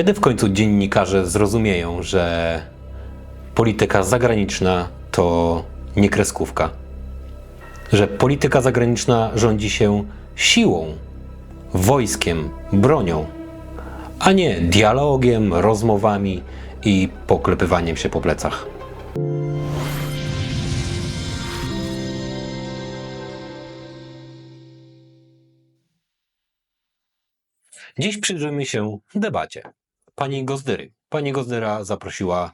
Kiedy w końcu dziennikarze zrozumieją, że polityka zagraniczna to nie kreskówka? Że polityka zagraniczna rządzi się siłą, wojskiem, bronią, a nie dialogiem, rozmowami i poklepywaniem się po plecach. Dziś przyjrzymy się debacie. Pani Gozdyry. Pani Gozdyra zaprosiła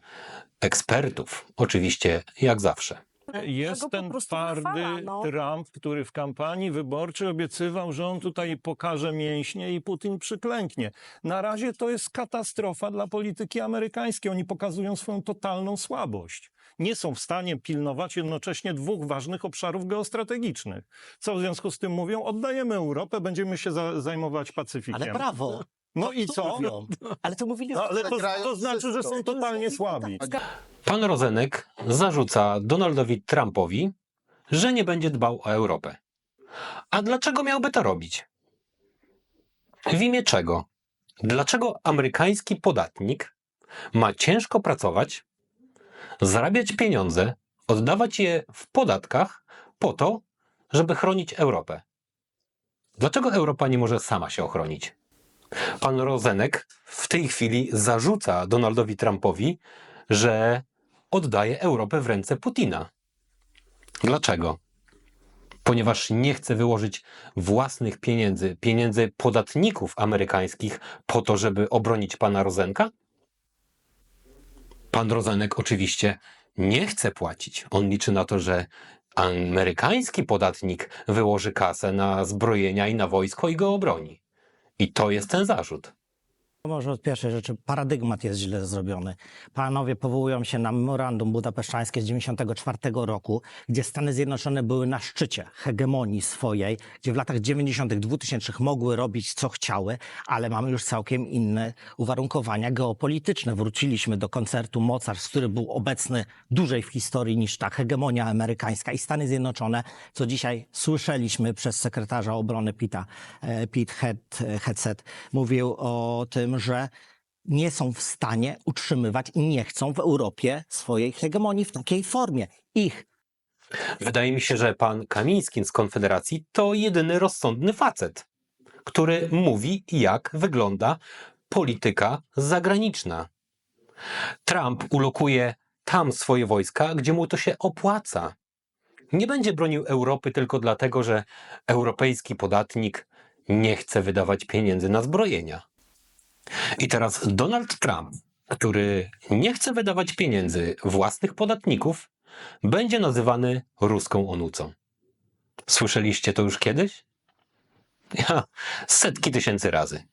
ekspertów, oczywiście jak zawsze. Jest po ten prostu twardy chwala, no. Trump, który w kampanii wyborczej obiecywał, że on tutaj pokaże mięśnie i Putin przyklęknie. Na razie to jest katastrofa dla polityki amerykańskiej. Oni pokazują swoją totalną słabość. Nie są w stanie pilnować jednocześnie dwóch ważnych obszarów geostrategicznych. Co w związku z tym mówią? Oddajemy Europę, będziemy się za zajmować Pacyfikiem. Ale brawo. No i To co? mówią. Ale to mówili No, ale to, to znaczy, że są totalnie słabi. Pan Rozenek zarzuca Donaldowi Trumpowi, że nie będzie dbał o Europę. A dlaczego miałby to robić? W imię czego? Dlaczego amerykański podatnik ma ciężko pracować, zarabiać pieniądze, oddawać je w podatkach po to, żeby chronić Europę? Dlaczego Europa nie może sama się ochronić? Pan Rozenek w tej chwili zarzuca Donaldowi Trumpowi, że oddaje Europę w ręce Putina. Dlaczego? Ponieważ nie chce wyłożyć własnych pieniędzy, pieniędzy podatników amerykańskich po to, żeby obronić pana Rozenka? Pan Rozenek oczywiście nie chce płacić. On liczy na to, że amerykański podatnik wyłoży kasę na zbrojenia i na wojsko i go obroni. I to jest ten zarzut. Może od pierwszej rzeczy, paradygmat jest źle zrobiony. Panowie powołują się na memorandum budapesztańskie z 1994 roku, gdzie Stany Zjednoczone były na szczycie hegemonii swojej, gdzie w latach 90., 2000 mogły robić co chciały, ale mamy już całkiem inne uwarunkowania geopolityczne. Wróciliśmy do koncertu mocarstw, który był obecny dłużej w historii niż ta hegemonia amerykańska i Stany Zjednoczone, co dzisiaj słyszeliśmy przez sekretarza obrony Pita, e, Pete Head, Headset, mówił o tym, że nie są w stanie utrzymywać i nie chcą w Europie swojej hegemonii w takiej formie. Ich Wydaje mi się, że pan Kamiński z Konfederacji to jedyny rozsądny facet, który mówi, jak wygląda polityka zagraniczna. Trump ulokuje tam swoje wojska, gdzie mu to się opłaca. Nie będzie bronił Europy tylko dlatego, że europejski podatnik nie chce wydawać pieniędzy na zbrojenia. I teraz Donald Trump, który nie chce wydawać pieniędzy własnych podatników, będzie nazywany ruską onucą. Słyszeliście to już kiedyś? Ja setki tysięcy razy.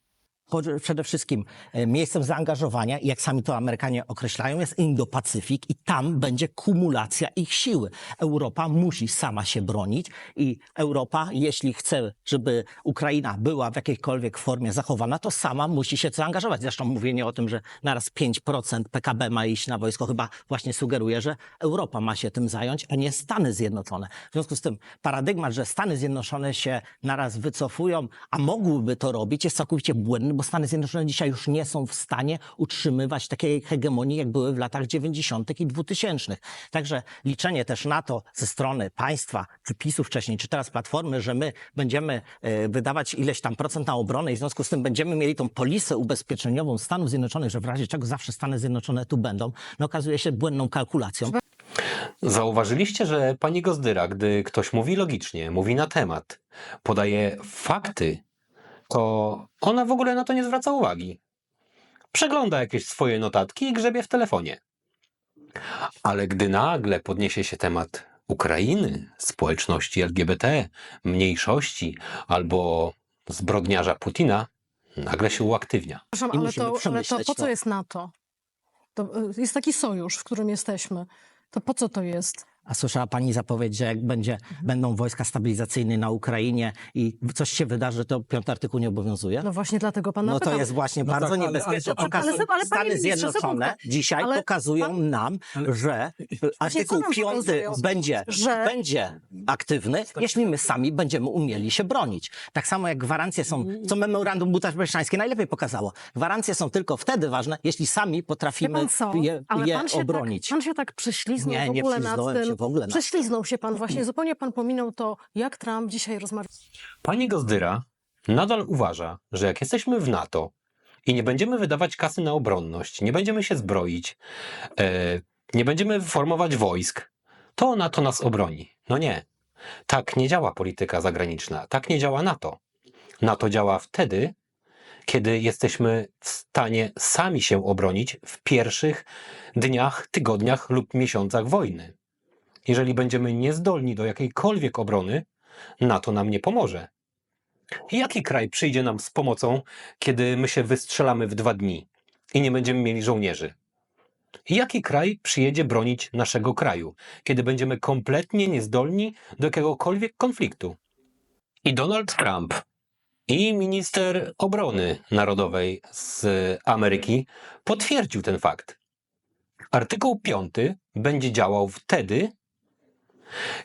Przede wszystkim e, miejscem zaangażowania, jak sami to Amerykanie określają, jest Indo-Pacyfik i tam będzie kumulacja ich siły. Europa musi sama się bronić i Europa, jeśli chce, żeby Ukraina była w jakiejkolwiek formie zachowana, to sama musi się zaangażować. Zresztą mówienie o tym, że naraz 5% PKB ma iść na wojsko, chyba właśnie sugeruje, że Europa ma się tym zająć, a nie Stany Zjednoczone. W związku z tym paradygmat, że Stany Zjednoczone się naraz wycofują, a mogłyby to robić, jest całkowicie błędny, bo Stany Zjednoczone dzisiaj już nie są w stanie utrzymywać takiej hegemonii, jak były w latach 90. i 2000. Także liczenie też na to ze strony państwa, czy PiSu wcześniej, czy teraz Platformy, że my będziemy e, wydawać ileś tam procent na obronę i w związku z tym będziemy mieli tą polisę ubezpieczeniową Stanów Zjednoczonych, że w razie czego zawsze Stany Zjednoczone tu będą, no okazuje się błędną kalkulacją. Zauważyliście, że pani Gozdyra, gdy ktoś mówi logicznie, mówi na temat, podaje fakty, to ona w ogóle na to nie zwraca uwagi. Przegląda jakieś swoje notatki i grzebie w telefonie. Ale gdy nagle podniesie się temat Ukrainy, społeczności LGBT, mniejszości albo zbrodniarza Putina, nagle się uaktywnia. Przepraszam, ale to, ale to po co to. jest NATO? To y, jest taki sojusz, w którym jesteśmy. To po co to jest? A słyszała pani zapowiedź, że jak będzie, będą wojska stabilizacyjne na Ukrainie i coś się wydarzy, to piąty artykuł nie obowiązuje? No właśnie dlatego pana No to jest właśnie No bardzo tak, ale- niebezpieczne. ale to- Pokazują- ale- ale panie Stany ministrze, Zjednoczone sekundkę. dzisiaj Ale pokazują pan- nam, że artykuł nam piąty pokazują? będzie, Że- będzie aktywny, jeśli my sami będziemy umieli się bronić. Tak samo jak gwarancje są, co memorandum budapesztańskie najlepiej pokazało. Gwarancje są tylko wtedy ważne, jeśli sami Wie potrafimy pan co? je, Ale je pan się, obronić. tak, pan się tak prześliznął Nie, w nie ogóle nad tym. się w ogóle nad- Prześliznął się pan właśnie, zupełnie pan pominął to, jak Trump dzisiaj rozmawiał. Pani Gozdyra nadal uważa, że jak jesteśmy w NATO i nie będziemy wydawać kasy na obronność, nie będziemy się zbroić, e, nie będziemy formować wojsk, to NATO nas obroni. No nie. Tak nie działa polityka zagraniczna, tak nie działa NATO. NATO działa wtedy, kiedy jesteśmy w stanie sami się obronić w pierwszych dniach, tygodniach lub miesiącach wojny. Jeżeli będziemy niezdolni do jakiejkolwiek obrony, NATO nam nie pomoże. Jaki kraj przyjdzie nam z pomocą, kiedy my się wystrzelamy w dwa dni i nie będziemy mieli żołnierzy? Jaki kraj przyjedzie bronić naszego kraju, kiedy będziemy kompletnie niezdolni do jakiegokolwiek konfliktu? I Donald Trump i minister obrony narodowej z Ameryki potwierdził ten fakt. Artykuł 5 będzie działał wtedy,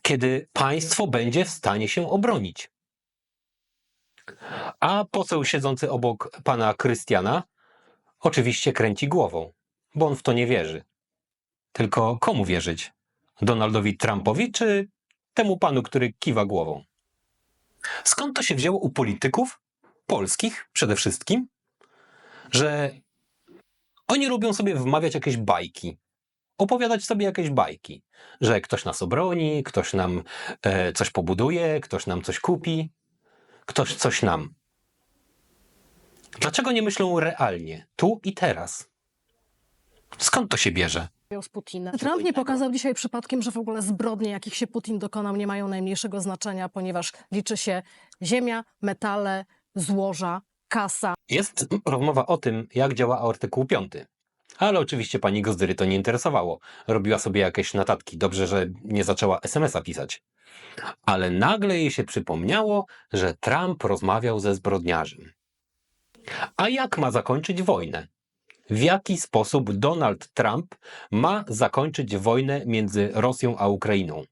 kiedy państwo będzie w stanie się obronić. A poseł siedzący obok pana Krystiana oczywiście kręci głową, bo on w to nie wierzy. Tylko komu wierzyć? Donaldowi Trumpowi czy temu panu, który kiwa głową? Skąd to się wzięło u polityków polskich przede wszystkim, że oni lubią sobie wmawiać jakieś bajki, opowiadać sobie jakieś bajki, że ktoś nas obroni, ktoś nam e, coś pobuduje, ktoś nam coś kupi, ktoś coś nam. Dlaczego nie myślą realnie, tu i teraz? Skąd to się bierze? z Putinem. Trump nie pokazał dzisiaj przypadkiem, że w ogóle zbrodnie, jakich się Putin dokonał, nie mają najmniejszego znaczenia, ponieważ liczy się ziemia, metale, złoża, kasa. Jest rozmowa o tym, jak działa artykuł 5. Ale oczywiście pani Gozdyry to nie interesowało. Robiła sobie jakieś notatki. Dobrze, że nie zaczęła SMS-a pisać. Ale nagle jej się przypomniało, że Trump rozmawiał ze zbrodniarzem. A jak ma zakończyć wojnę? W jaki sposób Donald Trump ma zakończyć wojnę między Rosją a Ukrainą?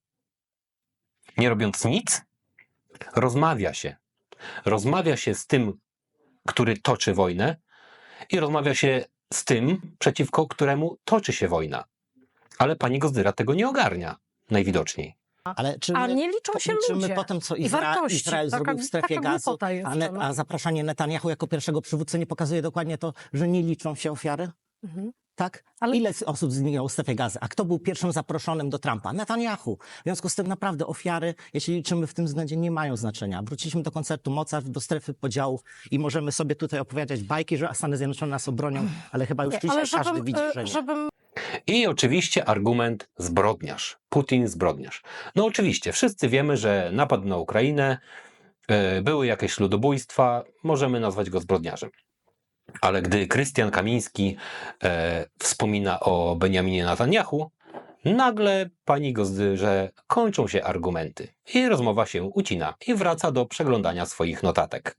Nie robiąc nic? Rozmawia się. Rozmawia się z tym, który toczy wojnę, i rozmawia się z tym, przeciwko któremu toczy się wojna. Ale pani Gozdyra tego nie ogarnia, najwidoczniej. Ale czy A my, nie liczą się czy my ludzie po tym, co i Izra- wartości. Izrael Taka- zrobił w strefie taka gazu, głupota a, ne, no. a zapraszanie Netanyahu jako pierwszego przywódcy nie pokazuje dokładnie to, że nie liczą się ofiary? Mhm. Tak? Ale- Ile osób zginęło w strefie gazy? A kto był pierwszym zaproszonym do Trumpa? Netanyahu. W związku z tym naprawdę ofiary, jeśli liczymy w tym względzie, nie mają znaczenia. Wróciliśmy do koncertu Mozart, do strefy podziałów i możemy sobie tutaj opowiadać bajki, że Stany Zjednoczone nas obronią, ale chyba już Nie, dzisiaj ale każdy żebym, widzi, e, że nie. żebym I oczywiście argument zbrodniarz. Putin zbrodniarz. No oczywiście, wszyscy wiemy, że napad na Ukrainę, e, były jakieś ludobójstwa, możemy nazwać go zbrodniarzem. Ale gdy Krystian Kamiński e, wspomina o Benjaminie Netanyahu, nagle pani Gozdyrze kończą się argumenty i rozmowa się ucina i wraca do przeglądania swoich notatek.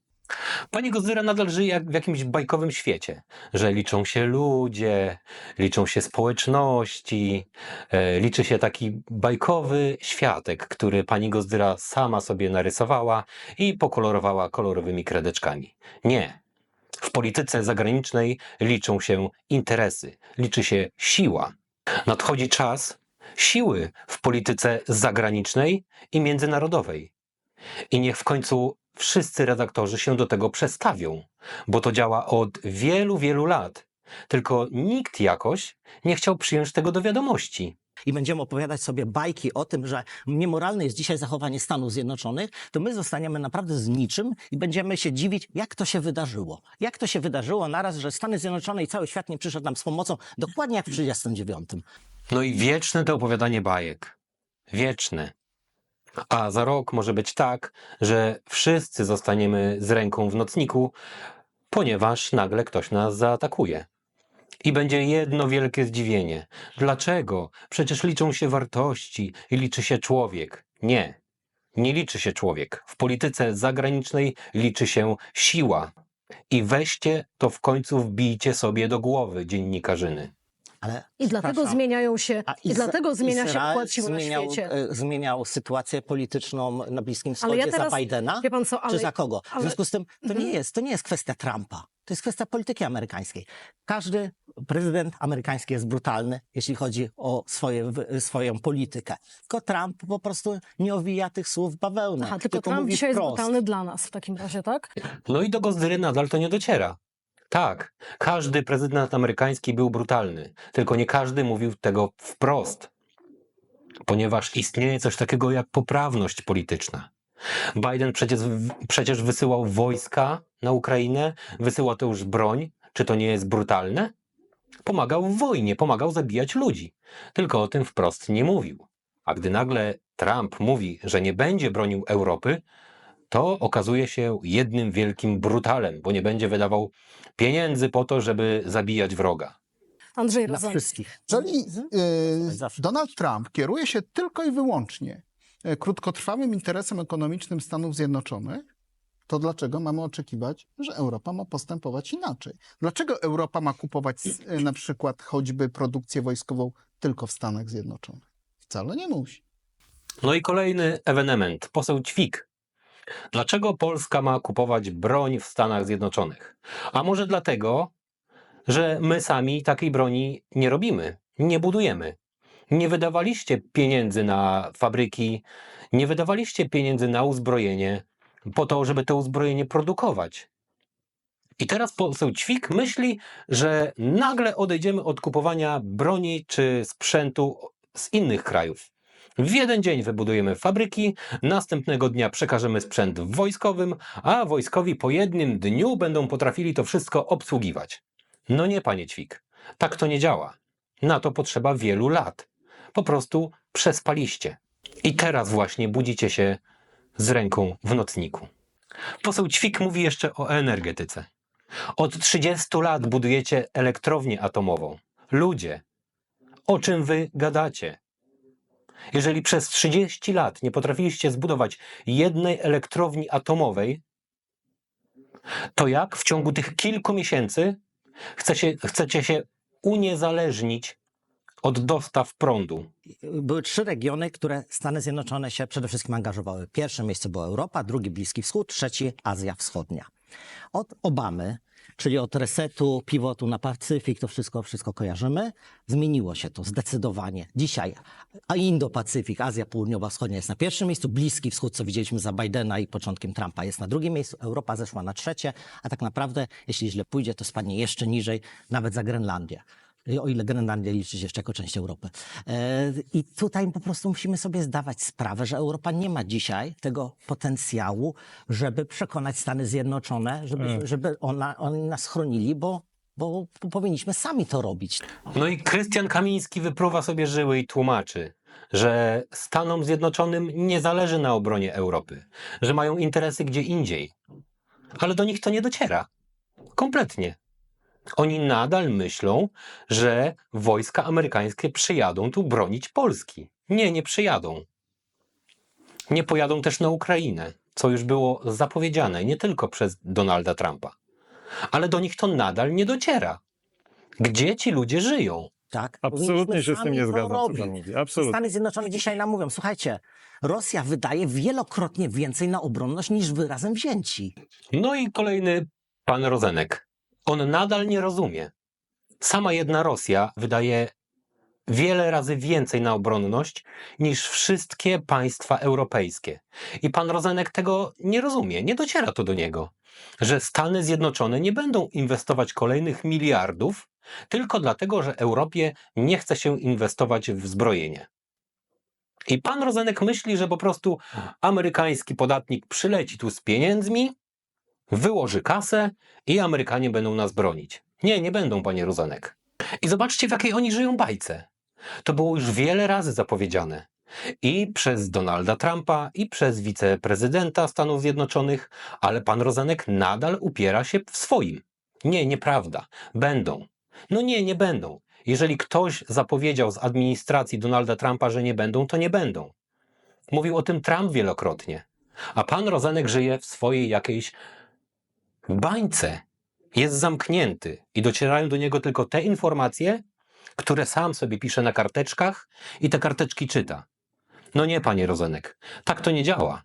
Pani Gozdyra nadal żyje jak w jakimś bajkowym świecie, że liczą się ludzie, liczą się społeczności, e, liczy się taki bajkowy światek, który pani Gozdyra sama sobie narysowała i pokolorowała kolorowymi kredeczkami. Nie. W polityce zagranicznej liczą się interesy, liczy się siła. Nadchodzi czas siły w polityce zagranicznej i międzynarodowej. I niech w końcu wszyscy redaktorzy się do tego przestawią, bo to działa od wielu, wielu lat. Tylko nikt jakoś nie chciał przyjąć tego do wiadomości. I będziemy opowiadać sobie bajki o tym, że niemoralne jest dzisiaj zachowanie Stanów Zjednoczonych, to my zostaniemy naprawdę z niczym i będziemy się dziwić, jak to się wydarzyło. Jak to się wydarzyło naraz, że Stany Zjednoczone i cały świat nie przyszedł nam z pomocą, dokładnie jak w 1939. No i wieczne to opowiadanie bajek. Wieczne. A za rok może być tak, że wszyscy zostaniemy z ręką w nocniku, ponieważ nagle ktoś nas zaatakuje. I będzie jedno wielkie zdziwienie. Dlaczego? Przecież liczą się wartości i liczy się człowiek. Nie. Nie liczy się człowiek. W polityce zagranicznej liczy się siła. I weźcie to w końcu wbijcie sobie do głowy, dziennikarzyny. Ale, I dlatego zmieniają się, a i dlatego zmienia się Izrael układ sił na zmieniał, świecie. e, Zmieniał sytuację polityczną na Bliskim Wschodzie ja teraz- za Bidena? Pan co, ale czy za kogo? W ale- związku z tym to, Mhm. nie jest, to nie jest kwestia Trumpa. To jest kwestia polityki amerykańskiej. Każdy prezydent amerykański jest brutalny, jeśli chodzi o swoje, swoją politykę. Tylko Trump po prostu nie owija tych słów w bawełnę. Aha, tylko Trump mówi dzisiaj jest wprost. brutalny dla nas w takim razie, tak? No i do Gozdyry nadal to nie dociera. Tak, każdy prezydent amerykański był brutalny, tylko nie każdy mówił tego wprost, ponieważ istnieje coś takiego jak poprawność polityczna. Biden przecież, przecież wysyłał wojska na Ukrainę, wysyła to już broń. Czy to nie jest brutalne? Pomagał w wojnie, pomagał zabijać ludzi. Tylko o tym wprost nie mówił. A gdy nagle Trump mówi, że nie będzie bronił Europy, to okazuje się jednym wielkim brutalem, bo nie będzie wydawał pieniędzy po to, żeby zabijać wroga. Andrzej Dla wszystkich. Czyli y. Donald Trump kieruje się tylko i wyłącznie krótkotrwałym interesem ekonomicznym Stanów Zjednoczonych, to dlaczego mamy oczekiwać, że Europa ma postępować inaczej? Dlaczego Europa ma kupować e, na przykład choćby produkcję wojskową tylko w Stanach Zjednoczonych? Wcale nie musi. No i kolejny ewenement. Poseł Ćwik. Dlaczego Polska ma kupować broń w Stanach Zjednoczonych? A może dlatego, że my sami takiej broni nie robimy, nie budujemy. Nie wydawaliście pieniędzy na fabryki, nie wydawaliście pieniędzy na uzbrojenie po to, żeby to uzbrojenie produkować. I teraz poseł Ćwik myśli, że nagle odejdziemy od kupowania broni czy sprzętu z innych krajów. W jeden dzień wybudujemy fabryki, następnego dnia przekażemy sprzęt wojskowym, a wojskowi po jednym dniu będą potrafili to wszystko obsługiwać. No nie, panie Ćwik, tak to nie działa. Na to potrzeba wielu lat. Po prostu przespaliście. I teraz właśnie budzicie się z ręką w nocniku. Poseł Ćwik mówi jeszcze o energetyce. Od 30 lat budujecie elektrownię atomową. Ludzie, o czym wy gadacie? Jeżeli przez 30 lat nie potrafiliście zbudować jednej elektrowni atomowej, to jak w ciągu tych kilku miesięcy chcecie, chcecie się uniezależnić od dostaw prądu? Były trzy regiony, które Stany Zjednoczone się przede wszystkim angażowały. Pierwsze miejsce była Europa, drugi Bliski Wschód, trzeci Azja Wschodnia. Od Obamy, czyli od resetu, pivotu na Pacyfik, to wszystko, wszystko kojarzymy. Zmieniło się to zdecydowanie. Dzisiaj Indo-Pacyfik, Azja Południowa Wschodnia jest na pierwszym miejscu, Bliski Wschód, co widzieliśmy za Bidena i początkiem Trumpa, jest na drugim miejscu, Europa zeszła na trzecie, a tak naprawdę, jeśli źle pójdzie, to spadnie jeszcze niżej, nawet za Grenlandię. O ile Grenlandia liczy się jeszcze jako część Europy. E, I tutaj po prostu musimy sobie zdawać sprawę, że Europa nie ma dzisiaj tego potencjału, żeby przekonać Stany Zjednoczone, żeby, żeby ona, oni nas chronili, bo, bo powinniśmy sami to robić. No i Krystian Kamiński wypruwa sobie żyły i tłumaczy, że Stanom Zjednoczonym nie zależy na obronie Europy, że mają interesy gdzie indziej. Ale do nich to nie dociera. Kompletnie. Oni nadal myślą, że wojska amerykańskie przyjadą tu bronić Polski. Nie, nie przyjadą. Nie pojadą też na Ukrainę, co już było zapowiedziane nie tylko przez Donalda Trumpa. Ale do nich to nadal nie dociera. Gdzie ci ludzie żyją? Tak? Absolutnie się z tym nie zgadzam, co robić. pan mówi. Absolutnie. Stany Zjednoczone dzisiaj nam mówią, słuchajcie, Rosja wydaje wielokrotnie więcej na obronność niż wy razem wzięci. No i kolejny pan Rozenek. On nadal nie rozumie. Sama jedna Rosja wydaje wiele razy więcej na obronność niż wszystkie państwa europejskie. I pan Rozenek tego nie rozumie, nie dociera to do niego, że Stany Zjednoczone nie będą inwestować kolejnych miliardów tylko dlatego, że Europie nie chce się inwestować w zbrojenie. I pan Rozenek myśli, że po prostu amerykański podatnik przyleci tu z pieniędzmi, wyłoży kasę i Amerykanie będą nas bronić. Nie, nie będą, panie Rozenek. I zobaczcie, w jakiej oni żyją bajce. To było już wiele razy zapowiedziane. I przez Donalda Trumpa, i przez wiceprezydenta Stanów Zjednoczonych, ale pan Rozenek nadal upiera się w swoim. Nie, nieprawda. Będą. No nie, nie będą. Jeżeli ktoś zapowiedział z administracji Donalda Trumpa, że nie będą, to nie będą. Mówił o tym Trump wielokrotnie. A pan Rozenek żyje w swojej jakiejś bańce. Jest zamknięty i docierają do niego tylko te informacje, które sam sobie pisze na karteczkach i te karteczki czyta. No nie, panie Rozenek, tak to nie działa.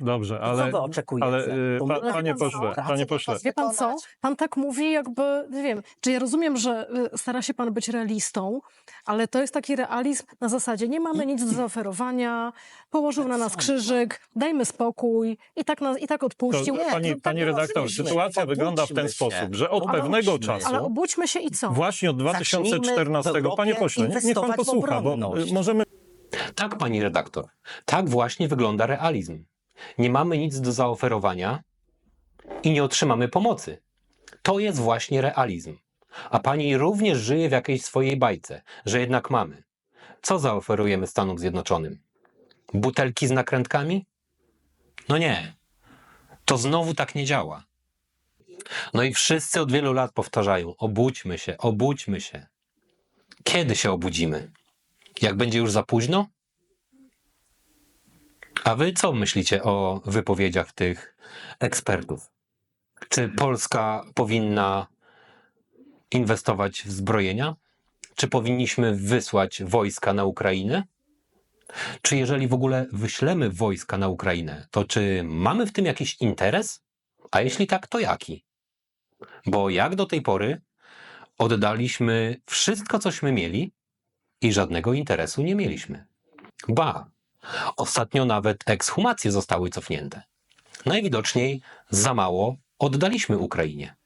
Dobrze, Ale, ale, co wy oczekujecie? ale y, pa, panie pośle, panie to pośle, Wie pan co? Pan tak mówi, jakby, nie wiem, czy ja rozumiem, że y, stara się pan być realistą, ale to jest taki realizm na zasadzie nie mamy nic do zaoferowania, położył na nas krzyżyk, dajmy spokój i tak, nas, i tak to, odpuścił. pani, No tak pani nie redaktor, sytuacja wygląda w ten się. sposób, że od Ale pewnego obudźmy. czasu, Ale obudźmy się i co? właśnie od Zacznijmy 2014, w Europie panie pośle, niech, pan posłucha, bo możemy Tak, pani redaktor. Tak właśnie wygląda realizm. Nie mamy nic do zaoferowania i nie otrzymamy pomocy. To jest właśnie realizm. A pani również żyje w jakiejś swojej bajce, że jednak mamy. Co zaoferujemy Stanom Zjednoczonym? Butelki z nakrętkami? No nie. To znowu tak nie działa. No i wszyscy od wielu lat powtarzają: obudźmy się, obudźmy się. Kiedy się obudzimy? Jak będzie już za późno? A wy co myślicie o wypowiedziach tych ekspertów? Czy Polska powinna inwestować w zbrojenia? Czy powinniśmy wysłać wojska na Ukrainę? Czy jeżeli w ogóle wyślemy wojska na Ukrainę, to czy mamy w tym jakiś interes? A jeśli tak, to jaki? Bo jak do tej pory oddaliśmy wszystko, cośmy mieli i żadnego interesu nie mieliśmy. Ba, Ostatnio nawet ekshumacje zostały cofnięte. Najwidoczniej za mało oddaliśmy Ukrainie.